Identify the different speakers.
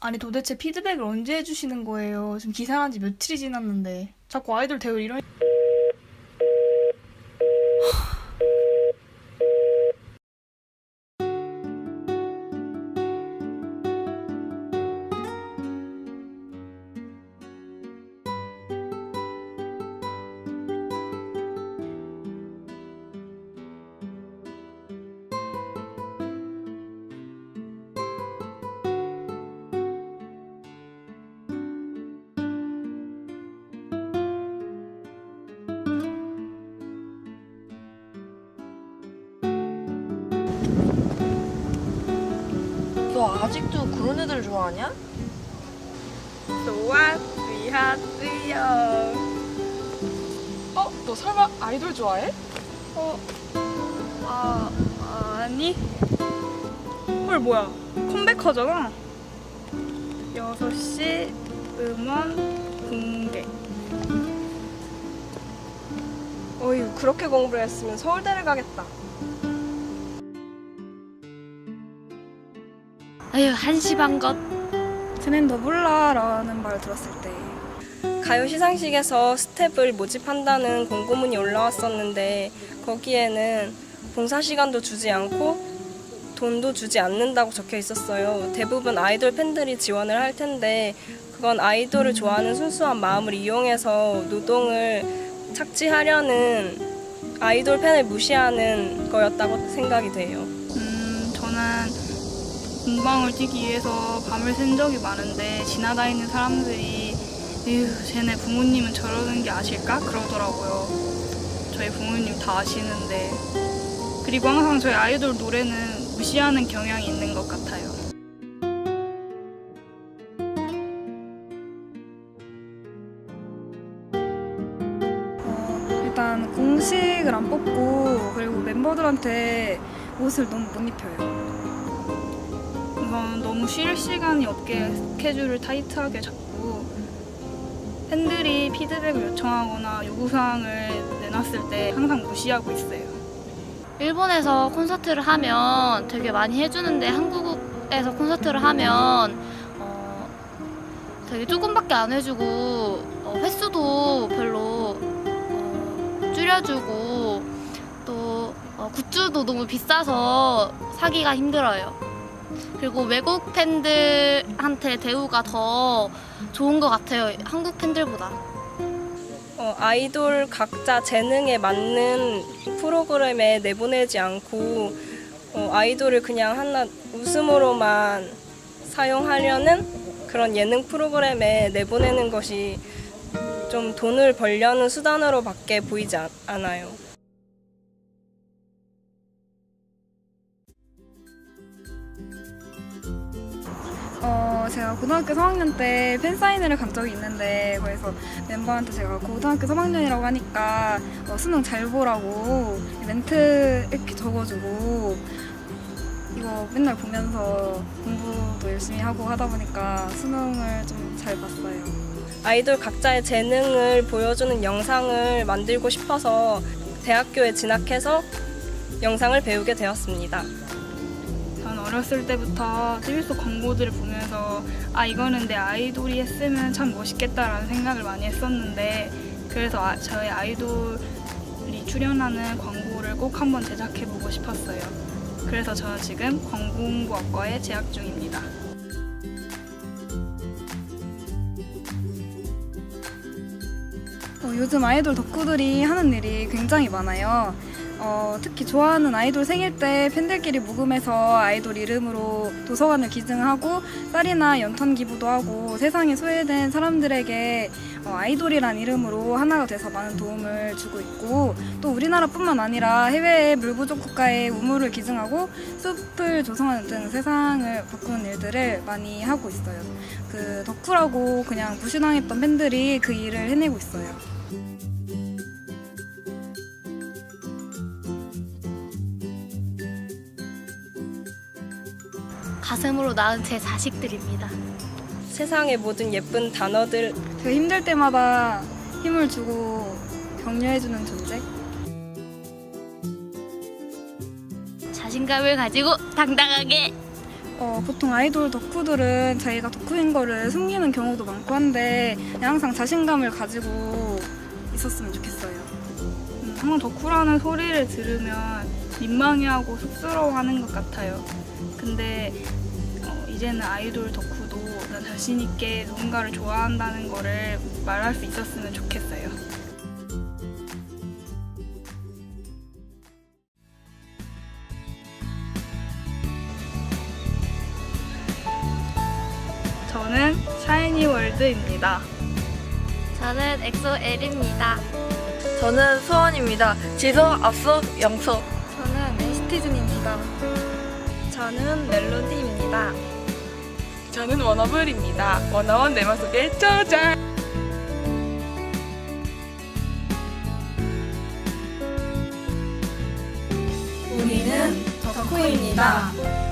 Speaker 1: 아니 도대체 피드백을 언제 해주시는 거예요? 지금 기사한 지 며칠이 지났는데 자꾸 아이돌 대우 이런
Speaker 2: 너 아직도 그런 애들 좋아하냐?
Speaker 1: 좋았으요
Speaker 3: 어? 너 설마 아이돌 좋아해?
Speaker 1: 아 아니 헐 뭐야 컴백하잖아 6시 음원 공개
Speaker 2: 어휴 그렇게 공부를 했으면 서울대를 가겠다
Speaker 4: 아유 한심한 것.
Speaker 1: 너 몰라라는 말 들었을 때
Speaker 2: 가요 시상식에서 스텝을 모집한다는 공고문이 올라왔었는데 거기에는 봉사 시간도 주지 않고 돈도 주지 않는다고 적혀 있었어요. 대부분 아이돌 팬들이 지원을 할 텐데 그건 아이돌을 좋아하는 순수한 마음을 이용해서 노동을 착취하려는 아이돌 팬을 무시하는 거였다고 생각이 돼요.
Speaker 1: 음 저는 공방을 뛰기 위해서 밤을 샌 적이 많은데 지나다니는 사람들이 에휴 쟤네 부모님은 저러는 게 아실까? 그러더라고요 저희 부모님 다 아시는데 그리고 항상 저희 아이돌 노래는 무시하는 경향이 있는 것 같아요
Speaker 5: 어, 일단 공식을 안 뽑고 그리고 멤버들한테 옷을 너무 못 입혀요.
Speaker 1: 우선 너무 쉴 시간이 없게 스케줄을 타이트하게 잡고 팬들이 피드백을 요청하거나 요구사항을 내놨을 때 항상 무시하고 있어요
Speaker 4: 일본에서 콘서트를 하면 되게 많이 해주는데 한국에서 콘서트를 하면 어, 되게 조금밖에 안 해주고 어, 횟수도 별로 어, 줄여주고 또 어, 굿즈도 너무 비싸서 사기가 힘들어요. 그리고 외국 팬들한테 대우가 더 좋은 것 같아요. 한국 팬들보다.
Speaker 2: 어, 아이돌 각자 재능에 맞는 프로그램에 내보내지 않고 어, 아이돌을 그냥 하나 웃음으로만 사용하려는 그런 예능 프로그램에 내보내는 것이 좀 돈을 벌려는 수단으로밖에 보이지 않- 않아요.
Speaker 5: 어, 제가 고등학교 3학년 때 팬사인회를 간 적이 있는데 거기서 멤버한테 제가 고등학교 3학년이라고 하니까 어, 수능 잘 보라고 멘트 이렇게 적어주고 이거 맨날 보면서 공부도 열심히 하고 하다 보니까 수능을 좀 잘 봤어요.
Speaker 2: 아이돌 각자의 재능을 보여주는 영상을 만들고 싶어서 대학교에 진학해서 영상을 배우게 되었습니다.
Speaker 1: 전 어렸을 때부터 TV 속 광고들을 보면서 아 이거는 내 아이돌이 했으면 참 멋있겠다라는 생각을 많이 했었는데 그래서 아, 저희 아이돌이 출연하는 광고를 꼭 한번 제작해보고 싶었어요. 그래서 저는 지금 광고홍보학과에 재학 중입니다.
Speaker 5: 어, 요즘 아이돌 덕후들이 하는 일이 굉장히 많아요. 어, 특히 좋아하는 아이돌 생일 때 팬들끼리 모금해서 아이돌 이름으로 도서관을 기증하고 쌀이나 연탄 기부도 하고 세상에 소외된 사람들에게 어, 아이돌이란 이름으로 하나가 돼서 많은 도움을 주고 있고 또 우리나라뿐만 아니라 해외의 물 부족 국가에 우물을 기증하고 숲을 조성하는 등 세상을 바꾸는 일들을 많이 하고 있어요. 그 덕후라고 그냥 무신앙했던 팬들이 그 일을 해내고 있어요.
Speaker 4: 가슴으로 낳은 제 자식들입니다.
Speaker 2: 세상의 모든 예쁜 단어들
Speaker 5: 제가 힘들 때마다 힘을 주고 격려해주는 존재?
Speaker 4: 자신감을 가지고 당당하게
Speaker 5: 어, 보통 아이돌 덕후들은 자기가 덕후인 거를 숨기는 경우도 많고 한데 항상 자신감을 가지고 있었으면 좋겠어요.
Speaker 1: 음, 항상 덕후라는 소리를 들으면 민망해하고 쑥스러워하는 것 같아요. 근데 어, 이제는 아이돌 덕후도 나 자신 있게 누군가를 좋아한다는 거를 말할 수 있었으면 좋겠어요. 저는 샤이니 월드입니다.
Speaker 4: 저는 엑소 L입니다.
Speaker 6: 저는 수원입니다. 지소, 앞서, 영서.
Speaker 5: 저는 NC티즌입니다.
Speaker 2: 저는 멜로디입니다.
Speaker 3: 저는 워너블입니다. 워너원 내 맘속에 저장.
Speaker 5: 우리는 덕후입니다.